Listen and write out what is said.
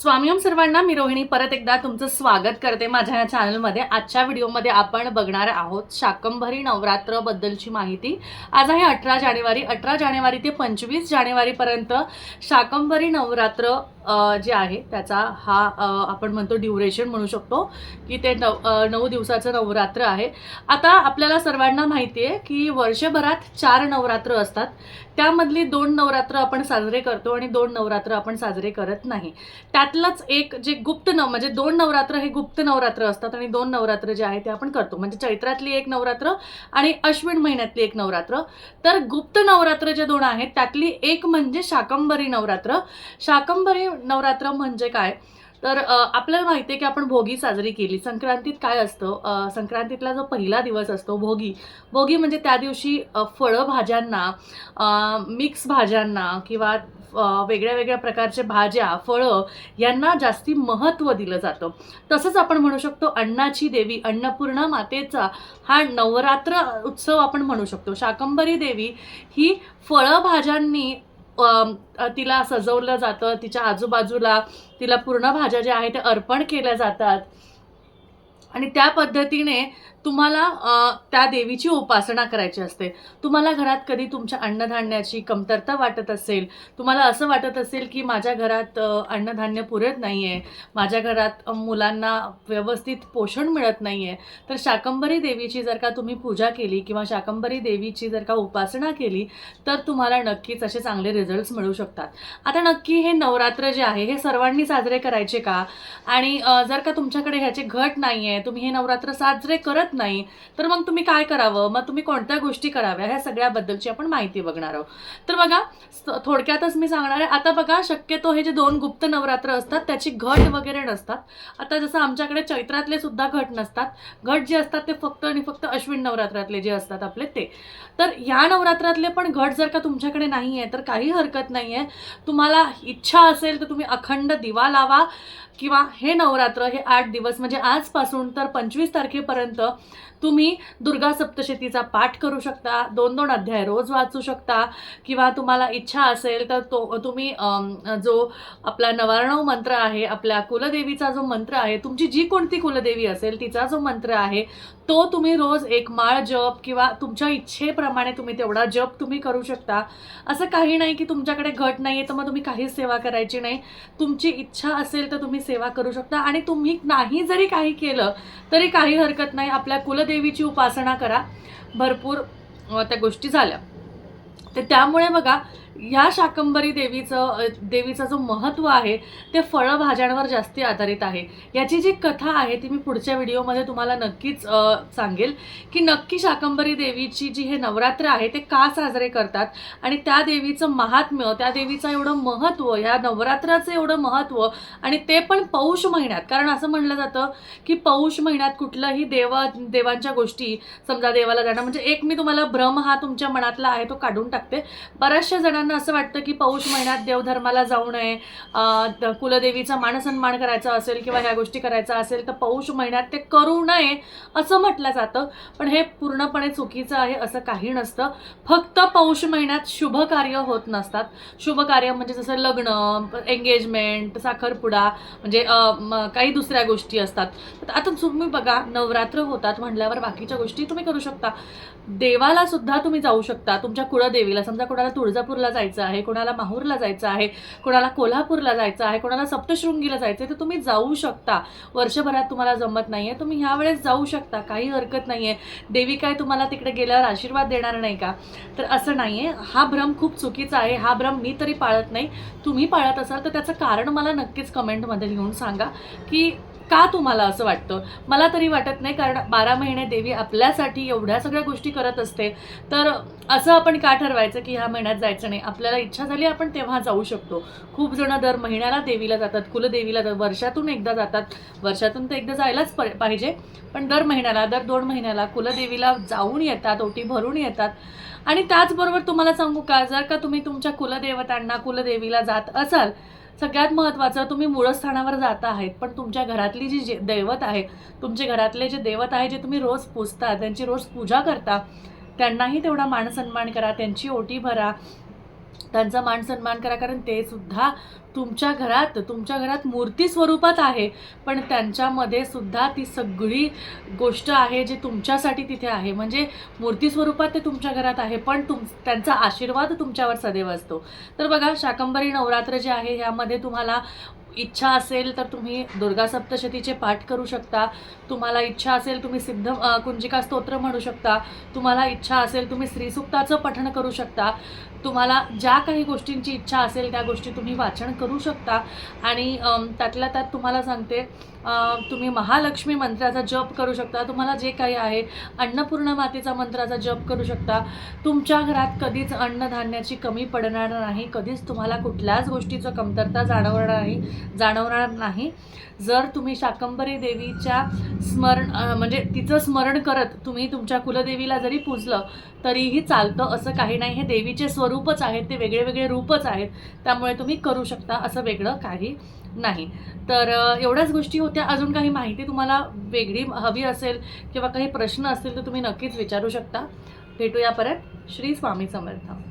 स्वामीम सर्वांना मी रोहिणी परत एकदा तुमचं स्वागत करते माझ्या या चॅनलमध्ये. आजच्या व्हिडिओमध्ये आपण बघणार आहोत शाकंभरी नवरात्रबद्दलची माहिती. आज आहे अठरा जानेवारी. अठरा जानेवारी ते पंचवीस जानेवारीपर्यंत शाकंभरी नवरात्र जे आहे त्याचा हा आपण म्हणतो ड्युरेशन म्हणू शकतो की ते नऊ नऊ दिवसाचं नवरात्र आहे. आता आपल्याला सर्वांना माहिती आहे की वर्षभरात चार नवरात्र असतात. त्यामधली दोन नवरात्र आपण साजरे करतो आणि दोन नवरात्र आपण साजरे करत नाही. त्यातलंच एक जे गुप्त नव म्हणजे दोन नवरात्र हे गुप्त नवरात्र असतात आणि दोन नवरात्र जे आहे ते आपण करतो. म्हणजे चैत्रातली एक नवरात्र आणि अश्विन महिन्यातली एक नवरात्र. तर गुप्त नवरात्र जे दोन आहेत त्यातली एक म्हणजे शाकंभरी नवरात्र. शाकंभरी नवरात्र म्हणजे काय? तर आपल्याला माहिती आहे की आपण भोगी साजरी केली. संक्रांतीत काय असतं? संक्रांतीतला जो पहिला दिवस असतो भोगी भोगी म्हणजे त्या दिवशी फळं भाज्यांना मिक्स भाज्यांना किंवा वेगळ्या वेगळ्या प्रकारचे भाज्या फळं यांना जास्ती महत्त्व दिलं जातं. तसंच आपण म्हणू शकतो अन्नाची देवी अन्नपूर्णा मातेचा हा नवरात्र उत्सव आपण म्हणू शकतो. शाकंभरी देवी ही फळं भाज्यांनी तिला सजवलं जातं तिच्या आजूबाजूला तिला पूर्ण भाज्या ज्या आहेत त्या अर्पण केल्या जातात. आणि त्या पद्धतीने तुम्हाला त्या देवीची उपासना करायची असते. तुम्हाला घरात कधी तुमच्या अन्नधान्याची कमतरता वाटत असेल तुम्हाला असं वाटत असेल की माझ्या घरात अन्नधान्य पुरत नाही आहे माझ्या घरात मुलांना व्यवस्थित पोषण मिळत नाही आहे तर शाकंभरी देवीची जर का तुम्ही पूजा केली किंवा शाकंभरी देवीची जर का उपासना केली तर तुम्हाला नक्कीच असे चांगले रिझल्ट्स मिळू शकतात. आता नक्की हे नवरात्र जे आहे हे सर्वांनी साजरे करायचे का? आणि जर का तुमच्याकडे ह्याचे घट नाही आहे तुम्ही हे नवरात्र साजरे करत नाही. तर मग तुम्ही काय करावं? मग तुम्ही कोणत्या गोष्टी कराव्या? ह्या सगळ्याबद्दलची आपण माहिती बघणार आहोत. तर बघा थोडक्यातच मी सांगणार आहे. आता बघा शक्यतो हे जे दोन गुप्त नवरात्र असतात त्याची घट वगैरे नसतात. आता जसं आमच्याकडे चैत्रातले सुद्धा घट नसतात. घट जे असतात ते फक्त आणि फक्त अश्विन नवरात्रातले जे असतात आपले ते. तर ह्या नवरात्रातले पण घट जर का तुमच्याकडे नाही आहे तर काही हरकत नाही आहे तुम्हाला इच्छा असेल तर तुम्ही अखंड दिवा लावा किंवा हे नवरात्र हे आठ दिवस म्हणजे आजपासून तर पंचवीस तारखेपर्यंत तुम्ही दुर्गा सप्तशतीचा पाठ करू शकता दोन दोन अध्याय रोज वाचू शकता किंवा तुम्हाला इच्छा असेल तर तो तुम्ही जो आपला नवारणव मंत्र आहे आपल्या कुलदेवीचा जो मंत्र आहे तुमची जी कोणती कुलदेवी असेल तिचा जो मंत्र आहे तो तुम्ही रोज एक माळ जप किंवा तुमच्या इच्छेप्रमाणे तुम्ही तेवढा जप तुम्ही करू शकता. असं काही नाही की तुमच्याकडे घट नाही आहे तर मग तुम्ही काहीच सेवा करायची नाही. तुमची इच्छा असेल तर तुम्ही सेवा करू शकता. आणि तुम्ही नाही जरी काही केलं तरी काही हरकत नाही. आपल्या आपल्या कुलदेवीची उपासना करा. भरपूर त्या गोष्टी झाल्या. तर त्यामुळे बघा ह्या शाकंभरी देवीचं देवीचं जो महत्त्व आहे ते फळभाज्यांवर जास्ती आधारित आहे. याची जी कथा आहे ती मी पुढच्या व्हिडिओमध्ये तुम्हाला नक्कीच सांगेल की नक्की शाकंभरी देवीची जी हे नवरात्र आहे ते का साजरे करतात आणि त्या देवीचं महात्म्य त्या देवीचं एवढं महत्त्व ह्या नवरात्राचं एवढं महत्त्व आणि ते पण पौष महिन्यात कारण असं म्हणलं जातं की पौष महिन्यात कुठलंही देव देवांच्या गोष्टी समजा देवाला जाणं म्हणजे एक मी तुम्हाला भ्रम हा तुमच्या मनातला आहे तो काढून लागते बऱ्याचशा जणांना असं वाटतं की पौष महिन्यात देवधर्माला जाऊ नये कुलदेवीचा मानसन्मान करायचा असेल किंवा ह्या गोष्टी करायचा असेल तर पौष महिन्यात ते करू नये असं म्हटलं जातं. पण हे पूर्णपणे चुकीचं आहे असं काही नसतं. फक्त पौष महिन्यात शुभ कार्य होत नसतात. शुभ कार्य म्हणजे जसं लग्न एंगेजमेंट साखरपुडा म्हणजे अं, काही दुसऱ्या गोष्टी असतात. आता तुम्ही बघा नवरात्र होतात म्हटल्यावर बाकीच्या गोष्टी तुम्ही करू शकता. देवाला सुद्धा तुम्ही जाऊ शकता. तुमच्या कुळदेवीला समजा कोणाला तुळजापूरला जायचं आहे कोणाला माहूरला जायचं आहे कोणाला कोल्हापूरला जायचं आहे कोणाला सप्तशृंगीला जायचं आहे तर तुम्ही जाऊ शकता. वर्षभरात तुम्हाला जमत नाही आहे तुम्ही ह्यावेळेस जाऊ शकता. काही हरकत नाही आहे देवी काय तुम्हाला तिकडे गेल्यावर आशीर्वाद देणार नाही का? तर असं नाही आहे हा भ्रम खूप चुकीचा आहे. हा भ्रम मी तरी पाळत नाही. तुम्ही पाळत असाल तर त्याचं कारण मला नक्कीच कमेंटमध्ये लिहून सांगा की का तुम्हाला असं वाटतं? मला तरी वाटत नाही कारण बारा महिने देवी आपल्यासाठी एवढ्या सगळ्या गोष्टी करत असते. तर असं आपण का ठरवायचं की ह्या महिन्यात जायचं नाही? आपल्याला इच्छा झाली आपण तेव्हा जाऊ शकतो. खूप जण दर महिन्याला देवीला जातात कुलदेवीला जातात वर्षातून एकदा जातात. वर्षातून तर एकदा जायलाच पाहिजे. पण दर महिन्याला दर दोन महिन्याला कुलदेवीला जाऊन येतात ओटी भरून येतात. आणि त्याचबरोबर तुम्हाला सांगू का जर का तुम्ही तुमच्या कुलदेवतांना कुलदेवीला जात असाल सगळ्यात महत्त्वाचं तुम्ही मूळस्थानावर जात आहेत पण तुमच्या घरातली जी जे दैवत आहे तुमचे घरातले जे दैवत आहे जे तुम्ही रोज पूजता त्यांची रोज पूजा करता त्यांनाही तेवढा मानसन्मान करा त्यांची ओटी भरा त्यांचा मान सन्मान करा कारण ते सुद्धा तुमच्या घरात तुमच्या घरात मूर्ती स्वरूपात आहे. पण त्यांच्यामध्ये सुद्धा ती सगळी गोष्ट आहे जी तुमच्यासाठी तिथे आहे. म्हणजे मूर्ती स्वरूपात ते तुमच्या घरात आहे पण तुम त्यांचा आशीर्वाद तुमच्यावर सदैव असतो. तर बघा शाकंभरी नवरात्र जे आहे ह्यामध्ये तुम्हाला इच्छा असेल तर तुम्ही दुर्गा सप्तशतीचे पाठ करू शकता. तुम्हाला इच्छा असेल तुम्ही सिद्ध कुंजिका स्तोत्र म्हणू शकता. तुम्हाला इच्छा असेल तुम्ही श्रीसुक्ताचं पठण करू शकता. तुम्हाला ज्या काही गोष्टींची इच्छा असेल त्या गोष्टी तुम्ही वाचन करू शकता. आणि त्यातल्या त्यात तुम्हाला सांगते तुम्ही महालक्ष्मी मंत्राचा जप करू शकता. तुम्हाला जे काही आहे अन्नपूर्ण मातेचा मंत्राचा जप करू शकता. तुमच्या घरात कधीच अन्नधान्याची कमी पडणार नाही. कधीच तुम्हाला कुठल्याच गोष्टीचं कमतरता जाणवणार नाही जाणवणार नाही. जर तुम्ही शाकंभरी देवीच्या स्मरण म्हणजे तिचं स्मरण करत तुम्ही तुमच्या कुलदेवीला जरी पूजलं तरीही चालतं असं काही नाही. हे देवीचे स्वरूपच आहेत. ते वेगळे वेगळे रूपच आहेत. त्यामुळे तुम्ही करू शकता असं वेगळं काही नाही. तर एवढ्याच गोष्टी होत्या. अजून काही माहिती तुम्हाला वेगळी हवी असेल किंवा काही प्रश्न असतील तर तुम्ही नक्कीच विचारू शकता. भेटूया परत. श्री स्वामी समर्थ.